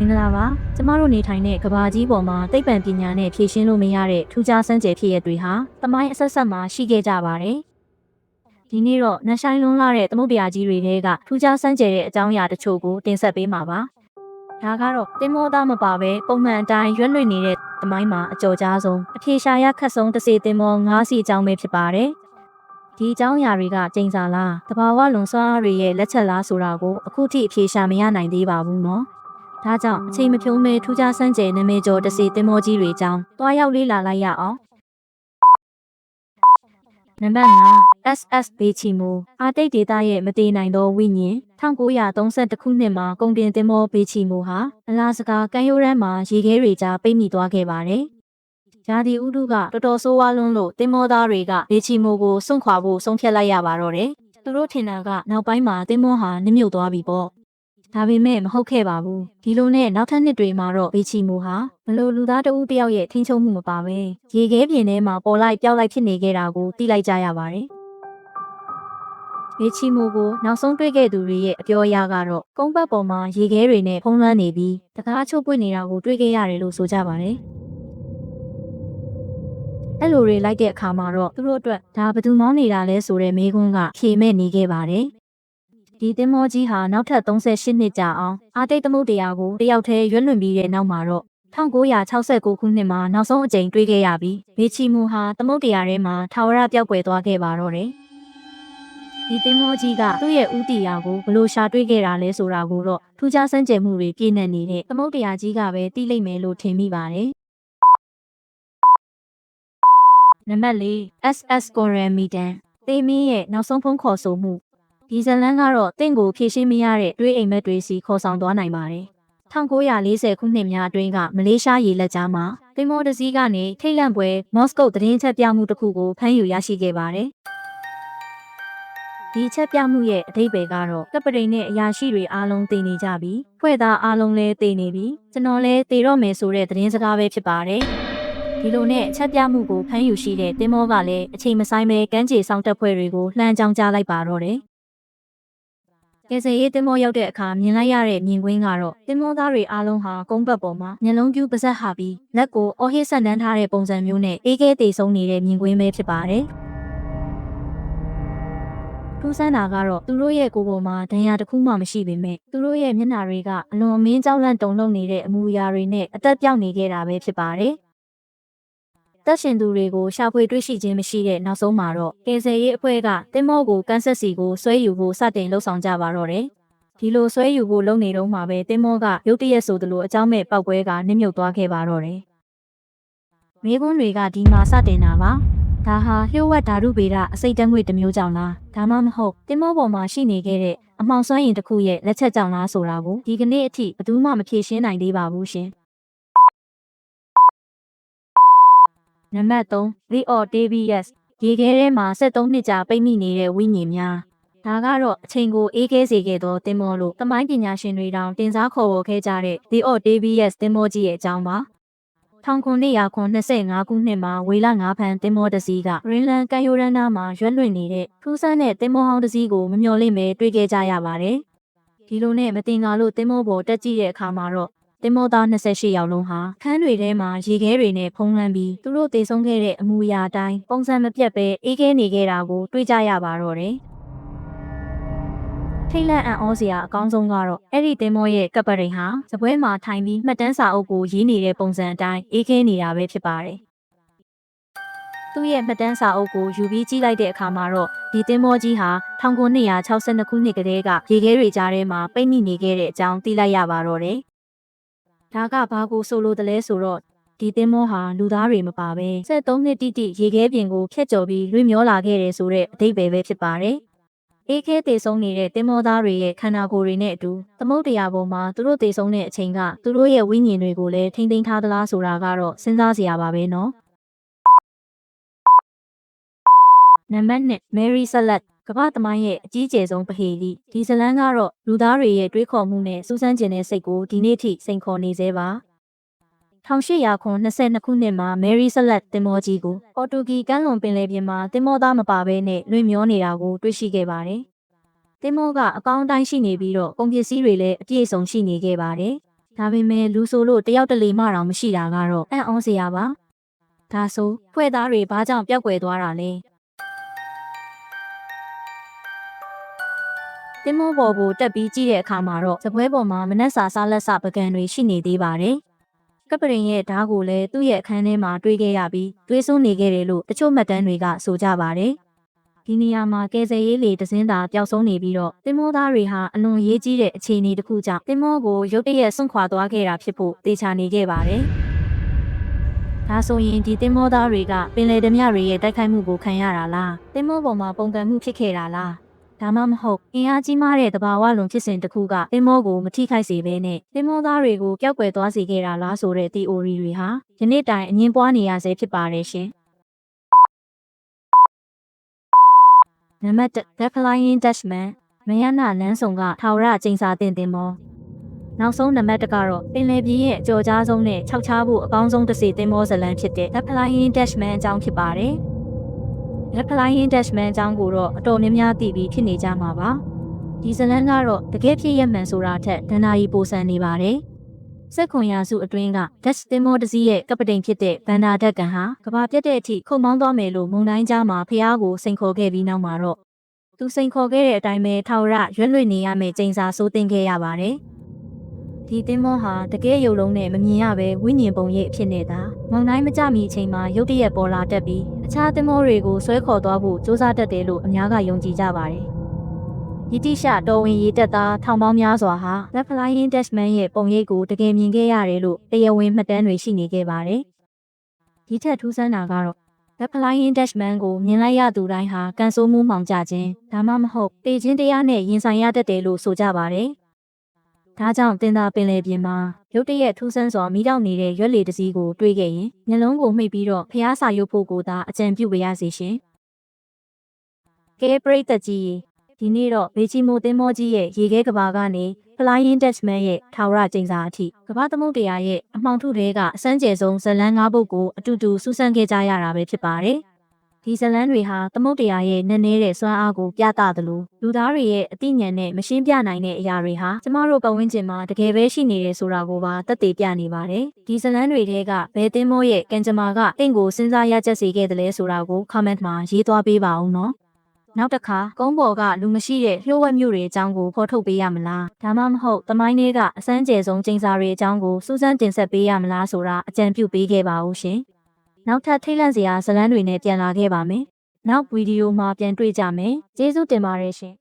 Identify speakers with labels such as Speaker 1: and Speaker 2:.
Speaker 1: မင်္ဂလာပါကျမတို့နေထိုင်တဲ့ကဘာကြီးပေါ်မှာသိပ္ပံပညာနဲ့ဖြည့်ရှင်းလို့မရတဲ့ထူးခြားစမ်းကြယ်ဖြစ်ရတွေဟာတမိုင်းအဆက်ဆက်မှာရှိခဲ့ကြပါတယ်ဒီနေ့တော့နှဆိုင်လွန်းလာတဲ့သမုဒ္ဒရာကြီးတွေထဲကထူးခြားစမ်းကြယ်တဲ့အကြောင်းအရာတချို့ကိုတင်ဆက်ပေးမှာပါဒါကတော့တင်မောသားမပါပဲပုံမှန်အတိုင်းရွက်လွှင့်နေတဲ့တမိုင်းမှာအကျော်ကြားဆုံးအထေရှာရခတ်ဆုံးတစ်စီတင်မော၅စီအကြောင်းပဲဖြစ်ပါတယ်ဒီအကြောင်းအရာတွေကကျိန်စာလားတဘာဝလွန်စွာတွေရဲ့လက်ချက်လားဆိုတာကိုအခုထိအဖြေရှာမရနိုင်သေးပါဘူးနော် ဒါကြောင့်အချိန်မဖြုံးမဲထူးခြားဆန်းကျယ်နာမည်ကျော်တစီတင်မောကြီးတွေအကြောင်းတွားရောက်လေးလာလိုက်ရအောင်နံပါတ်5 SS ဘေချီမူအာတိတ်ဒေတာရဲ့မတည်နိုင်သောဝိညာဉ်1932ခုနှစ်မှာကုန်တင်တင်မောဘေချီမူဟာအလားစကားကန်ယိုရန်မှာရေခဲတွေကြားပိတ်မိသွားခဲ့ပါတယ်။ဂျာဒီဥဒုကတော်တော်ဆိုးဝါးလွန်းလို့တင်မောသားတွေကဘေချီမူကိုစွန့်ခွာဖို့ဆုံးဖြတ်လိုက်ရပါတော့တယ်။သူတို့ထင်တာကနောက်ပိုင်းမှာတင်မောဟာနစ်မြုပ်သွားပြီပေါ့။ ဒါပေမဲ့မဟုတ်ခဲ့ပါဘူးဒီလိုနဲ့နောက်ထပ်နှစ်တွေမှာတော့ဘေချီမူဟာဘလို့လူသားတဦးတယောက်ရဲ့ထိန်းချုပ်မှုမပါပဲရေခဲပြင်ထဲမှာပေါ်လိုက်ပျောက်လိုက်ဖြစ်နေခဲ့တာကိုသိလိုက်ကြရပါတယ်ဘေချီမူကိုနောက်ဆုံးတွေ့ခဲ့သူတွေရဲ့အပြောအရကတော့ကုန်းဘက်ပေါ်မှာရေခဲတွေနဲ့ဖုံးလွှမ်းနေပြီးတကားချုပ်ပွင့်နေတာကိုတွေ့ခဲ့ရတယ်လို့ဆိုကြပါတယ်အဲ့လိုတွေလိုက်တဲ့အခါမှာတော့သူတို့အတွက်ဒါဘယ်သူမောင်းနေတာလဲဆိုတဲ့မေးခွန်းကဖြေမဲ့နေခဲ့ပါတယ် ဒီသင်္ဘောကြီးဟာနောက်ထပ်38နှစ်ကြာအောင်အာတိတ်သမုဒ္ဒရာကိုတယောက်တည်းရွတ်လွန်ပြီးတဲ့နောက်မှာတော့1969ခုနှစ်မှာနောက်ဆုံးအကြိမ်တွေ့ခဲ့ရပြီးဘေချီမူဟာသမုဒ္ဒရာထဲမှာထာဝရပျောက်ကွယ်သွားခဲ့ပါတော့တယ်။ဒီသင်္ဘောကြီးကသူ့ရဲ့ဥတီယာကိုဘလို့ရှာတွေ့ခဲ့တာလဲဆိုတာကိုတော့ထူးခြားစမ်းကြယ်မှုတွေပြည့်နေနေတဲ့သမုဒ္ဒရာကြီးကပဲသိလိမ့်မယ်လို့ထင်မိပါတယ်။နံပါတ်၄ SS Coral Medan သေမင်းရဲ့နောက်ဆုံးဖုံးခေါ်ဆိုမှု ဒီဇလန်ကတော့တင့်ကိုဖြည့်ရှင်းမရတဲ့တွေးအိမ်မက်တွေစီခေါ်ဆောင်သွားနိုင်ပါတယ်။1940ခုနှစ်များအတွင်းကမလေးရှားရေလက်ကြားမှာတင်မောတစည်းကနေထိတ်လန့်ပွဲမော့စကိုသတင်းချက်ပြမှုတစ်ခုကိုဖမ်းယူရရှိခဲ့ပါတယ်။ဒီချက်ပြမှုရဲ့အဓိပ္ပာယ်ကတော့ကပရိန်နဲ့အရာရှိတွေအားလုံးတည်နေကြပြီ။ဖွဲ့သားအားလုံးလည်းတည်နေပြီ။ကျွန်တော်လည်းတည်တော့မယ်ဆိုတဲ့သတင်းစကားပဲဖြစ်ပါတယ်။ဒီလိုနဲ့အချက်ပြမှုကိုဖမ်းယူရှိတဲ့တင်မောကလည်းအချိန်မဆိုင်ပဲကမ်းခြေဆောင်တပ်ဖွဲ့တွေကိုလှမ်းကြောင်းကြားလိုက်ပါတော့တယ်။ ကယ်ဆယ်ရေးတင်မောရောက်တဲ့အခါမြင်လိုက်ရတဲ့မြင်ကွင်းကတော့တင်မောသားတွေအားလုံးဟာကုန်းဘက်ပေါ်မှာမျက်လုံးပြူးပါဇက်ဟာပြီးလက်ကိုအော်ဟစ်ဆက်တန်းထားတဲ့ပုံစံမျိုးနဲ့အေးခဲတေဆုံးနေတဲ့မြင်ကွင်းပဲဖြစ်ပါတယ်။ထူးဆန်းတာကတော့သူတို့ရဲ့ကိုယ်ပေါ်မှာဒဏ်ရာတစ်ခုမှမရှိပေမဲ့သူတို့ရဲ့မျက်နှာတွေကအလွန်အမင်းကြောက်လန့်တုန်လှုပ်နေတဲ့အမူအရာတွေနဲ့အသက်ပြောက်နေခဲ့တာပဲဖြစ်ပါတယ်။ တက်ရှင်သူတွေကိုရှာဖွေတွေ့ရှိခြင်းမရှိတဲ့နောက်ဆုံးမှာတော့ကယ်ဆယ်ရေးအဖွဲ့ကတင်မောကိုကန်ဆက်စီကိုဆွဲယူဖို့စတင်လှုပ်ဆောင်ကြပါတော့တယ်။ဒီလိုဆွဲယူဖို့လုပ်နေတော့မှပဲတင်မောကရုတ်တရက်ဆိုသလိုအကြောင်းမဲ့ပောက်ကွဲကနစ်မြုပ်သွားခဲ့ပါတော့တယ်။မိကွန်းတွေကဒီမှာစတင်တာပါ။ဒါဟာလျှို့ဝှက်ဓာတုဗေဒအစိတ်တန်းငွေတစ်မျိုးကြောင့်လားဒါမှမဟုတ်တင်မောပေါ်မှာရှိနေခဲ့တဲ့အမောင်စွမ်းရင်တစ်ခုရဲ့လက်ချက်ကြောင့်လားဆိုတာကိုဒီကနေ့အထိဘယ်သူမှမဖြေရှင်းနိုင်သေးပါဘူးရှင်။ နံပါတ်3 The Octavius ရေခဲထဲမှာ73နှစ်ကြာပိတ်မိနေတဲ့ဝိညာဉ်များဒါကတော့အချိန်ကိုအေးခဲစေခဲ့သောတင်မောလို့တမိုင်းပညာရှင်တွေတောင်တင်စားခေါ်ဝေါ်ခဲ့ကြတဲ့ The Octavius တင်မောကြီးရဲ့အကြောင်းပါ1925ခုနှစ်မှာဝေလ9ဖန်တင်မောတစ်စီးကရင်းလန်ကန်ယိုရန်နာမှာရွက်လွင့်နေတဲ့ထူးဆန်းတဲ့တင်မောဟောင်းတစ်စီးကိုမမျှော်လင့်ပဲတွေ့ခဲ့ကြရပါတယ်ဒီလိုနဲ့မတင်ကားလို့တင်မောပေါ်တက်ကြည့်တဲ့အခါမှာတော့ တင်မောသား28ယောက်လုံးဟာခန်းတွေထဲမှာရေခဲတွေနဲ့ဖုံးလွှမ်းပြီးသူတို့တေဆုံးခဲ့တဲ့အမူအရာအတိုင်းပုံစံမပြတ်ပဲအေးခဲနေခဲ့တာကိုတွေ့ကြရပါတော့တယ်။ထိတ်လန့်အံ့ဩစရာအကောင်းဆုံးကတော့အဲ့ဒီတင်မောရဲ့ကပ်ပရိန်ဟာစပွဲမှာထိုင်ပြီးမှတ်တမ်းစာအုပ်ကိုရေးနေတဲ့ပုံစံအတိုင်းအေးခဲနေတာပဲဖြစ်ပါတယ်။သူ့ရဲ့မှတ်တမ်းစာအုပ်ကိုယူပြီးကြည့်လိုက်တဲ့အခါမှာတော့ဒီတင်မောကြီးဟာ1962ခုနှစ်ကတည်းကရေခဲတွေကြားထဲမှာပိတ်မိနေခဲ့တဲ့အကြောင်းသိလိုက်ရပါတော့တယ်။ ဒါကဘာကိုဆိုလိုတယ်လဲဆိုတော့ဒီသင်းမောဟာလူသားတွေမပါပဲ73နှစ်တိတိရေခဲပြင်ကိုဖျက်ကျော်ပြီးလွင့်မျောလာခဲ့တယ်ဆိုတဲ့အဓိပ္ပာယ်ပဲဖြစ်ပါတယ်။အေးခဲတေဆုံးနေတဲ့သင်းမောသားတွေရဲ့ခန္ဓာကိုယ်တွေနဲ့အတူသမုဒ္ဒရာပေါ်မှာသူတို့တေဆုံးတဲ့အချိန်ကသူတို့ရဲ့ဝိညာဉ်တွေကိုလည်းထိမ့်သိမ်းထားသလားဆိုတာကတော့စဉ်းစားစရာပါပဲနော်။နံပါတ်1 Mary Salad ကမ္ဘာသမိုင်းရဲ့အကြီးကျယ်ဆုံးပဟေလီဒီဇလန်ကတော့လူသားတွေရဲ့တွေးခေါ်မှုနဲ့စူးစမ်းကျင်တဲ့စိတ်ကိုဒီနေ့ထိစိန်ခေါ်နေသေးပါ1800ခု22ခုနှစ်မှာ Mary Salad တင်မောကြီးကိုပေါ်တူဂီကမ်းလွန်ပင်လယ်ပြင်မှာတင်မောသားမပါဘဲနဲ့လွင့်မျောနေတာကိုတွေ့ရှိခဲ့ပါတယ်။တင်မောကအကောင်းတိုင်းရှိနေပြီးတော့ကုန်ပစ္စည်းတွေလည်းအပြည့်အစုံရှိနေခဲ့ပါတယ်။ဒါပေမဲ့လူဆိုလို့တယောက်တလေမှတောင်မရှိတာကတော့အံ့ဩစရာပါဒါဆိုဖွဲ့သားတွေဘာကြောင့်ပျောက်ကွယ်သွားတာလဲ တင်မောပေါ်ကိုတက်ပြီးကြည့်တဲ့အခါမှာတော့စပွဲပေါ်မှာမနက်စာစားလက်စာပကံတွေရှိနေသေးပါတယ်ကပရင်ရဲ့ဓားကိုလည်းသူ့ရဲ့အခန်းထဲမှာတွေးခဲ့ရပြီးတွေးဆုံးနေခဲ့တယ်လို့တချို့မှတ်တမ်းတွေကဆိုကြပါတယ်ဒီနေရာမှာကယ်ဆယ်ရေးလေတစင်းသာပျောက်ဆုံးနေပြီးတော့တင်မောသားတွေဟာအလွန်ရေးကြီးတဲ့အခြေအနေတစ်ခုကြောင့်တင်မောကိုရုတ်တရက်ဆွန့်ခွာသွားခဲ့တာဖြစ်ဖို့တေချာနေခဲ့ပါတယ်ဒါဆိုရင်ဒီတင်မောသားတွေကပင်လယ်ဓမြတွေရဲ့တိုက်ခိုက်မှုကိုခံရတာလားတင်မောပေါ်မှာပုံကံမှုဖြစ်ခဲ့တာလား ဒါမှမဟုတ်အင်အားကြီးမားတဲ့တဘာဝလွန်ဖြစ်စဉ်တစ်ခုကတင်မောကိုမထိခိုက်စေဘဲနဲ့တင်မောသားတွေကိုပျောက်ကွယ်သွားစေခဲ့တာလားဆိုတဲ့ theory တွေဟာယနေ့တိုင်အငင်းပွားနေရဆဲဖြစ်ပါတယ်ရှင်နံပါတ်1 The Flying Dutchman မယနာလန်းဆောင်ကထာဝရကျင်းစာတင်တင်မောနောက်ဆုံးနံပါတ်1ကတော့ပင်လယ်ပြည်ရဲ့အကျော်ကြားဆုံးနဲ့ခြောက်ခြားဖို့အကောင်းဆုံးတစ်စီတင်မောဇလန်ဖြစ်တဲ့ The Flying Dutchman အကြောင်းဖြစ်ပါတယ်။ The Flying Dutchman အကြောင်းကိုတော့အတော်များများသိပြီးဖြစ်နေကြမှာပါ။ဒီဇလန်ကတော့တကယ်ဖြစ်ရမှန်ဆိုတာထက်ဒဏ္ဍာရီပိုဆန်နေပါတယ်။စက်ခွန်ရာစုအတွင်းက Dutch တင်မောတစည်းရဲ့ကပတိန်ဖြစ်တဲ့ဗန်ဒါဒက်ကန်ဟာကဘာပြတ်တဲ့အထိခုံမောင်းသွားမယ်လို့မုန်တိုင်းကြားမှာဖျားကိုစိန်ခေါ်ခဲ့ပြီးနောက်မှာတော့သူစိန်ခေါ်ခဲ့တဲ့အတိုင်းပဲထာဝရရွက်လွှင့်နေရမယ့်ကျင်းစာစိုးတင်ခဲ့ရပါတယ်။ ဒီတင်မောဟာတကယ်ရုပ်လုံးနဲ့မမြင်ရပဲဝိညာဉ်ပုံရိပ်အဖြစ်နေတာမုန်တိုင်းမကြမီအချိန်မှာရုတ်တရက်ပေါ်လာတတ်ပြီးအခြားတင်မောတွေကိုဆွဲခေါ်သွားဖို့စူးစမ်းတတ်တယ်လို့အများကယုံကြည်ကြပါတယ်။ယတိရှတော်ဝင်ရေးတက်သားထောင်ပေါင်းများစွာဟာ The Flying Dutchman ရဲ့ပုံရိပ်ကိုတကယ်မြင်ခဲ့ရတယ်လို့တရားဝင်မှတ်တမ်းတွေရှိနေခဲ့ပါတယ်။ဒီထက်ထူးဆန်းတာကတော့ The Flying Dutchman ကိုမြင်လိုက်ရသူတိုင်းဟာကန်ဆိုးမှုမှောင်ကြခြင်းဒါမှမဟုတ်တေခြင်းတရားနဲ့ရင်ဆိုင်ရတတ်တယ်လို့ဆိုကြပါတယ်။ ဒါကြောင့်တင်သာပင်လေပြင်မှာရုတ်တရက်ထူးဆန်းစွာမိတောက်နေတဲ့ရွက်လေတစ်စီးကိုတွေးခဲ့ရင်မျက်လုံးကိုမှိတ်ပြီးတော့ဖျားစာရုပ်ဖို့ကိုသာအကြံပြုပါရစေရှင်။ကဲပရိသတ်ကြီးရေဒီနေ့တော့ဘေချီမိုသင်းမောကြီးရဲ့ရေခဲကဘာကနေ Flying Dutchman ရဲ့ထာဝရကျင်းစာအထိကဘာသမုတ်တရားရဲ့အမှောင်ထုတွေကအစမ်းကျယ်ဆုံးဇလန်း၅ပုဒ်ကိုအတူတူစူးစမ်းခဲ့ကြရတာပဲဖြစ်ပါတယ်။ ဒီဇလန်းတွေဟာသမုတ်တရားရဲ့နည်းနည်းတဲ့စွမ်းအားကိုပြသသလိုလူသားတွေရဲ့အသိဉာဏ်နဲ့မရှင်းပြနိုင်တဲ့အရာတွေဟာကျမတို့ပတ်ဝန်းကျင်မှာတကယ်ပဲရှိနေတယ်ဆိုတာကိုပါသက်သေပြနေပါတယ်။ဒီဇလန်းတွေထဲကဘယ်သင်းမိုးရဲ့ကံကြမ္မာကတင့်ကိုစဉ်းစားရချက်စေခဲ့တယ်လဲဆိုတာကို comment မှာရေးသွားပေးပါဦးနော်။နောက်တစ်ခါကုန်းပေါ်ကလူမရှိတဲ့လျှို့ဝှက်မျိုးတွေအကြောင်းကိုဖော်ထုတ်ပေးရမလားဒါမှမဟုတ်တမိုင်းလေးကအစမ်းကျယ်ဆုံးကျင်းစာတွေအကြောင်းကိုစူးစမ်းတင်ဆက်ပေးရမလားဆိုတာအကြံပြုပေးခဲ့ပါဦးရှင် နောက်ထပ်ထိတ်လန့်စရာဇလန်းတွေနဲ့ပြန်လာခဲ့ပါမယ်နောက်ဗီဒီယိုမှာပြန်တွေ့ကြမယ်ကျေးဇူးတင်ပါတယ်ရှင်